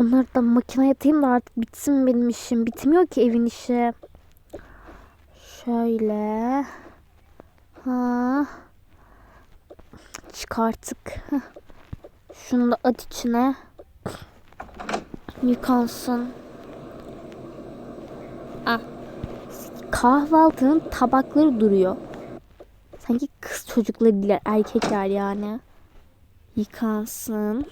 Bunları da makineye atayım da artık bitsin benim işim. Bitmiyor ki evin işi. Şöyle. Ha. Çıkarttık. Şunu da at içine. Yıkansın. Ah. Kahvaltının tabakları duruyor. Sanki kız çocukları değil erkekler yani. Yıkansın.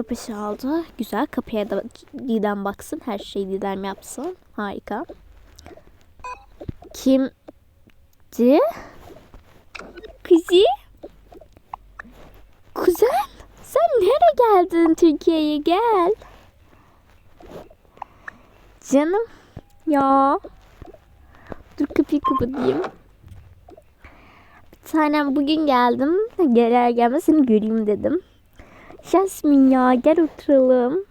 Kapı çaldı. Güzel. Kapıya da Didem baksın. Her şeyi Didem yapsın. Harika. Kimdi? Kızı? Kuzen? Sen nereye geldin Türkiye'ye? Gel. Canım. Ya. Dur kapıyı kapatayım. Bir tanem bugün geldim. Gelir gelmez seni göreyim dedim. Jasmine ya gel oturalım.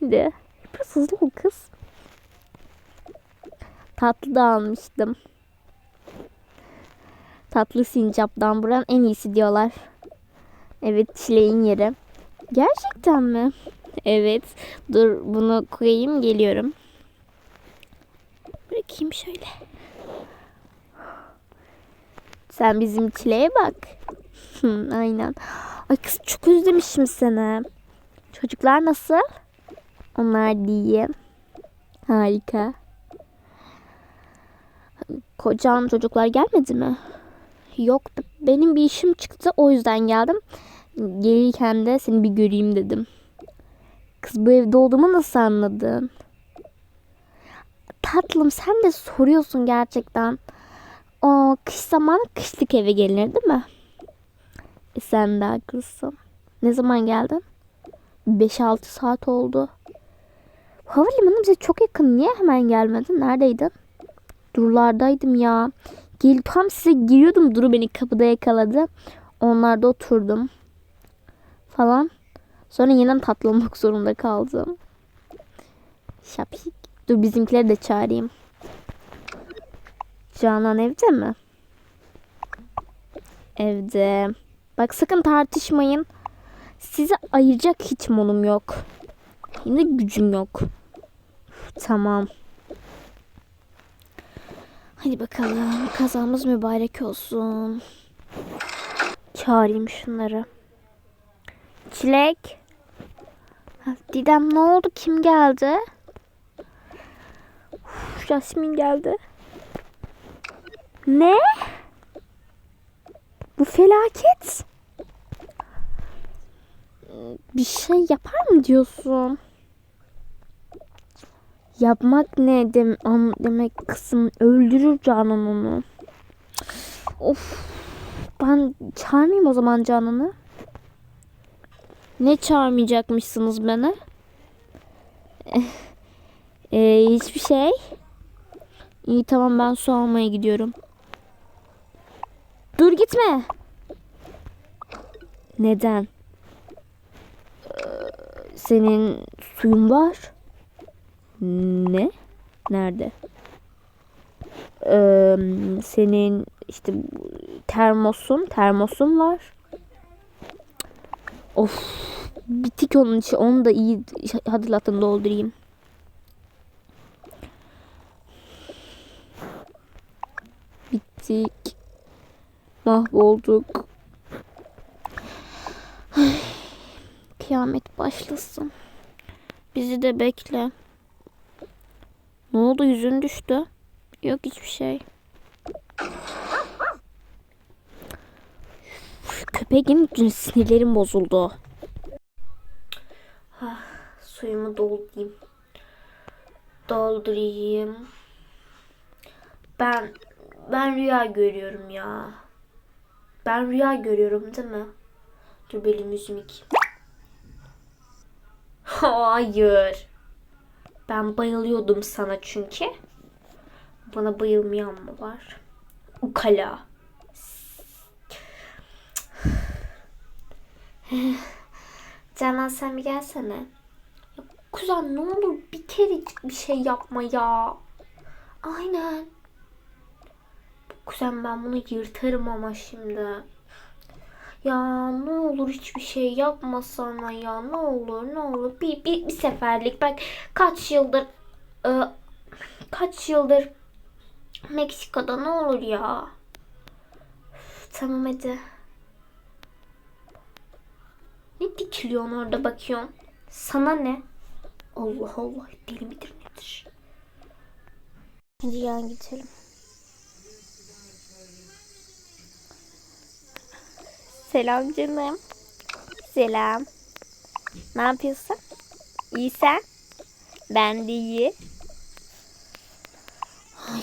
Hadi. Biraz hızlı kız. Tatlı da almıştım. Tatlı sincaptan buranın en iyisi diyorlar. Evet çileğin yeri. Gerçekten mi? Evet. Dur bunu koyayım geliyorum. Bırakayım şöyle. Sen bizim çileğe bak. Aynen. Ay kız çok özlemişim seni. Çocuklar nasıl? Onlar iyi. Harika. Kocan çocuklar gelmedi mi? Yok benim bir işim çıktı o yüzden geldim. Gelirken de seni bir göreyim dedim. Kız bu evde olduğumu nasıl anladın? Tatlım sen de soruyorsun gerçekten. O kış zamanı kışlık eve gelinir değil mi? Sen de haklısın. Ne zaman geldin? 5-6 saat oldu. Havalimanı bize çok yakın. Niye hemen gelmedin? Neredeydin? Durlardaydım ya. Gel tam size giriyordum. Duru beni kapıda yakaladı. Onlarda oturdum. Falan. Sonra yeniden tatlamak zorunda kaldım. Şapşik. Dur bizimkileri de çağırayım. Canan evde mi? Evde. Bak sakın tartışmayın. Sizi ayıracak hiç molum yok. Yine gücüm yok. Tamam. Hadi bakalım. Kazamız mübarek olsun. Çağırayım şunları. Çilek. Didem ne oldu? Kim geldi? Uf, Jasmin geldi. Ne? Bu felaket. Bir şey yapar mı diyorsun? Yapmak ne dem an demek kızım öldürür Canan onu. Of. Ben çağırmayayım o zaman Canan'ı. Ne çağırmayacakmışsınız beni? Ee, hiçbir şey. İyi tamam ben su almaya gidiyorum. Dur gitme. Neden? Senin suyun var. Ne? Nerede? Ee, senin işte termosun, termosun var. Of. Bitik onun için. Onu da iyi hatırlatın doldurayım. Bittik. Mahvolduk. Kıyamet başlasın. Bizi de bekle. Ne oldu yüzün düştü? Yok hiçbir şey. Üf, Köpeğin dün sinirlerim bozuldu. Ah, suyumu doldurayım. Doldurayım. Ben ben rüya görüyorum ya. Ben rüya görüyorum değil mi? Dur benim yüzümü yıkayayım. Hayır. Ben bayılıyordum sana çünkü. Bana bayılmayan mı var? Ukala. Canan sen bir gelsene. Kuzen ne olur bir kerecik bir şey yapma ya. Aynen. Kuzen ben bunu yırtarım ama şimdi. Ya ne olur hiçbir şey yapmasana ya ne olur ne olur bir, bir, bir seferlik bak kaç yıldır e, kaç yıldır Meksika'da ne olur ya. Üf, tamam hadi. Ne dikiliyorsun orada bakıyorsun? Sana ne? Allah Allah deli midir nedir? Hadi yan gidelim. Selam canım. Selam. Ne yapıyorsun? İyi sen? Ben de iyi. Ay.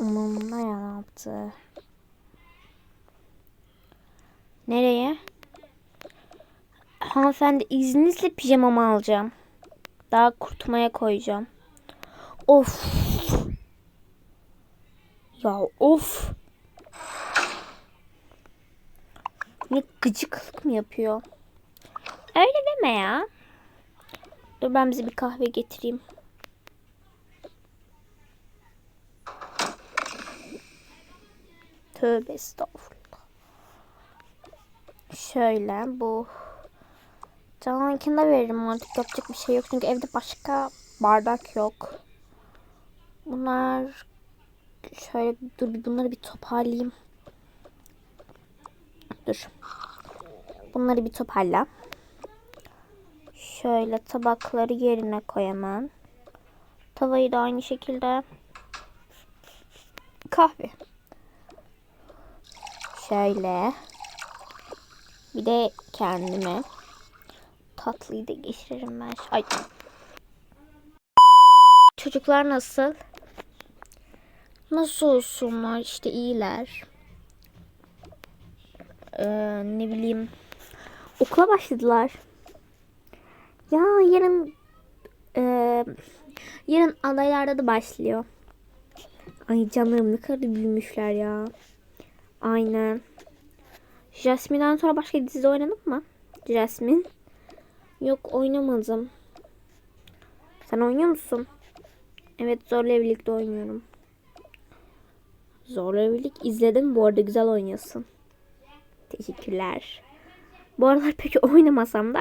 Umurumda ya ne yaptı? Nereye? Hanımefendi izninizle pijamamı alacağım. Daha kurutmaya koyacağım. Of. Ya of. Ne gıcıklık mı yapıyor? Öyle deme ya. Dur ben bize bir kahve getireyim. Tövbe estağfurullah. Şöyle bu. Canankini de veririm artık yapacak bir şey yok. Çünkü evde başka bardak yok. Bunlar şöyle dur bir bunları bir toparlayayım. Dur. Bunları bir toparla. Şöyle tabakları yerine koy hemen. Tavayı da aynı şekilde. Kahve. Şöyle. Bir de kendime. Tatlıyı da geçiririm ben. Ay. Çocuklar nasıl? Nasıl olsunlar? İşte iyiler. Ee, ne bileyim. Okula başladılar. Ya yarın e, yarın adaylarda da başlıyor. Ay canım ne kadar büyümüşler ya. Aynen. Jasmine'den sonra başka dizide oynadın mı? Jasmine. Yok oynamadım. Sen oynuyor musun? Evet Zorla Evlilik'te oynuyorum. Zorla Evlilik izledim. Bu arada güzel oynuyorsun. Teşekkürler. Bu aralar pek oynamasam da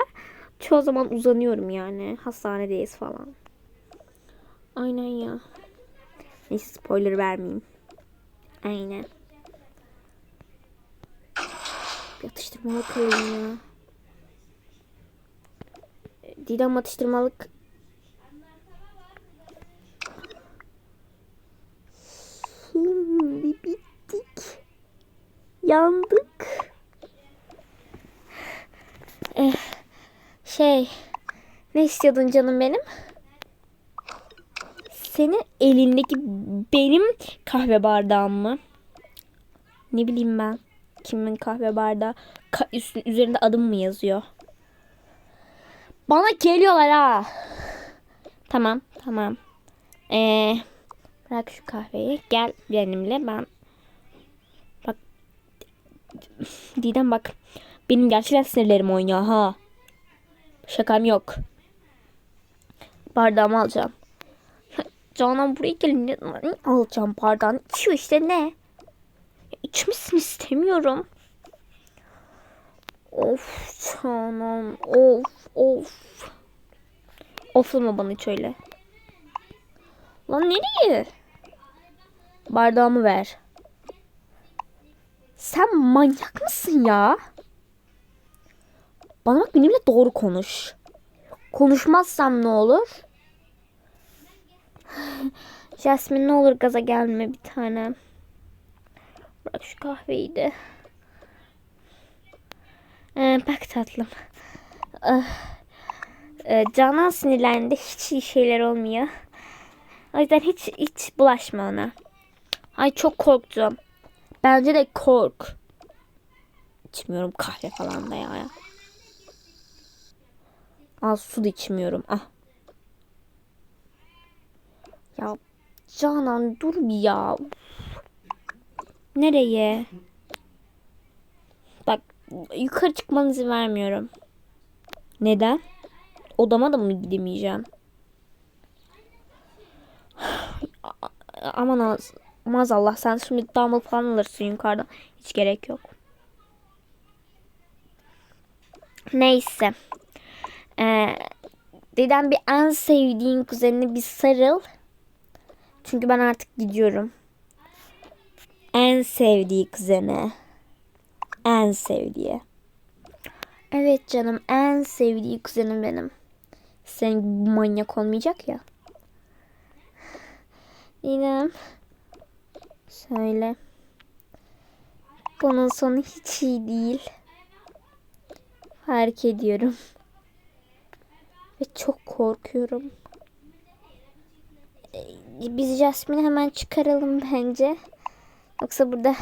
çoğu zaman uzanıyorum yani. Hastanedeyiz falan. Aynen ya. Neyse spoiler vermeyeyim. Aynen. Atıştırmalık alayım ya. Didem atıştırmalık. Şimdi bittik. Yandık. Eh, şey, ne istiyordun canım benim? Senin elindeki benim kahve bardağım mı? Ne bileyim ben. Kimin kahve bardağı? Ka- üstün, üzerinde adım mı yazıyor? Bana geliyorlar ha. Tamam, tamam. Ee, bırak şu kahveyi. Gel benimle. Ben Didem bak. Benim gerçekten sinirlerim oynuyor ha. Şakam yok. Bardağımı alacağım. Canan buraya gelince alacağım bardağını. İçiyor işte ne? İçmesin istemiyorum. Of Canan. Of of. Oflama bana hiç öyle. Lan nereye? Bardağımı ver. Sen manyak mısın ya? Bana bak benimle doğru konuş. Konuşmazsam ne olur? Jasmine ne olur gaza gelme bir tane. Bırak şu kahveyi de. Ee, bak tatlım. Ah. Ee, Canan sinirlendi. Hiç iyi şeyler olmuyor. O yüzden hiç hiç bulaşma ona. Ay çok korktum. Bence de kork. İçmiyorum kahve falan da ya. Al su da içmiyorum. Ah. Ya Canan dur bir ya. Nereye? Bak yukarı çıkmanızı vermiyorum. Neden? Odama da mı gidemeyeceğim? aman az, maazallah sen şimdi dumbbell falan alırsın yukarıda. Hiç gerek yok. Neyse. Ee, dedem bir en sevdiğin kuzenine bir sarıl. Çünkü ben artık gidiyorum. En sevdiği kuzene. En sevdiği. Evet canım en sevdiği kuzenim benim. Gibi manyak olmayacak ya. Didem. Söyle. Bunun sonu hiç iyi değil. Fark ediyorum. Ve çok korkuyorum. Biz Jasmine'i hemen çıkaralım bence. Yoksa burada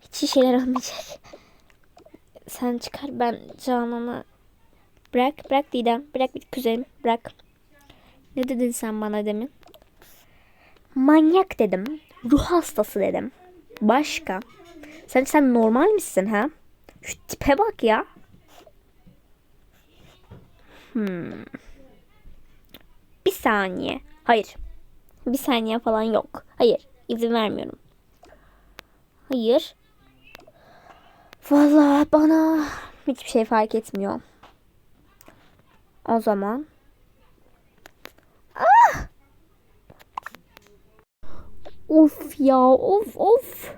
hiç şeyler olmayacak. Sen çıkar ben Canan'a bırak bırak Didem bırak bir kuzenim bırak. Ne dedin sen bana demin? Manyak dedim. Ruh hastası dedim. Başka? Sen sen normal misin ha? Şu tipe bak ya. Hmm. Bir saniye. Hayır. Bir saniye falan yok. Hayır. izin vermiyorum. Hayır. Vallahi bana hiçbir şey fark etmiyor. O zaman. Of ya of of.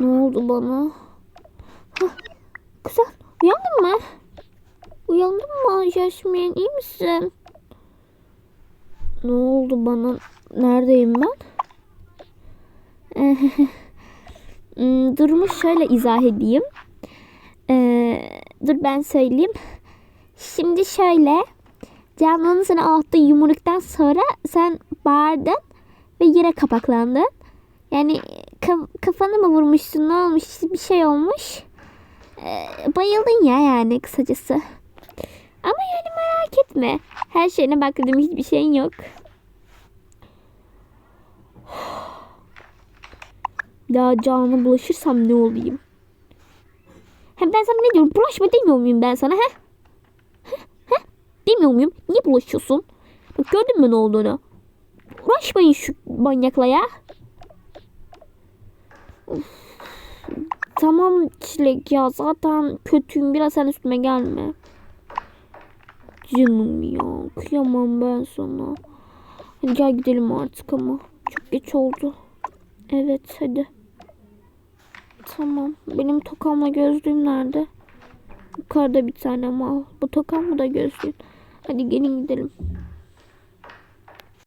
Ne oldu bana? Hah, güzel. Uyandın mı? Uyandın mı Jasmine? İyi misin? Ne oldu bana? Neredeyim ben? Hmm, Durumu şöyle izah edeyim. Ee, dur ben söyleyeyim. Şimdi şöyle. Canlı'nın sana attığı yumruktan sonra sen bağırdın ve yere kapaklandın. Yani ka- kafanı mı vurmuşsun ne olmuş bir şey olmuş. Ee, bayıldın ya yani kısacası. Ama yani merak etme. Her şeyine bak dedim hiçbir şeyin yok. Ya canına bulaşırsam ne olayım? Hem ben sana ne diyorum? Bulaşma demiyor muyum ben sana? He? He? Demiyor muyum? Niye bulaşıyorsun? Bak gördün mü ne olduğunu? Uğraşmayın şu manyakla ya. Tamam Çilek ya zaten kötüyüm. Biraz sen üstüme gelme. Canım ya. Kıyamam ben sana. Hadi gel gidelim artık ama. Çok geç oldu. Evet hadi. Tamam. Benim tokamla gözlüğüm nerede? Yukarıda bir tane ama al. Bu tokam mı da gözlüğün? Hadi gelin gidelim.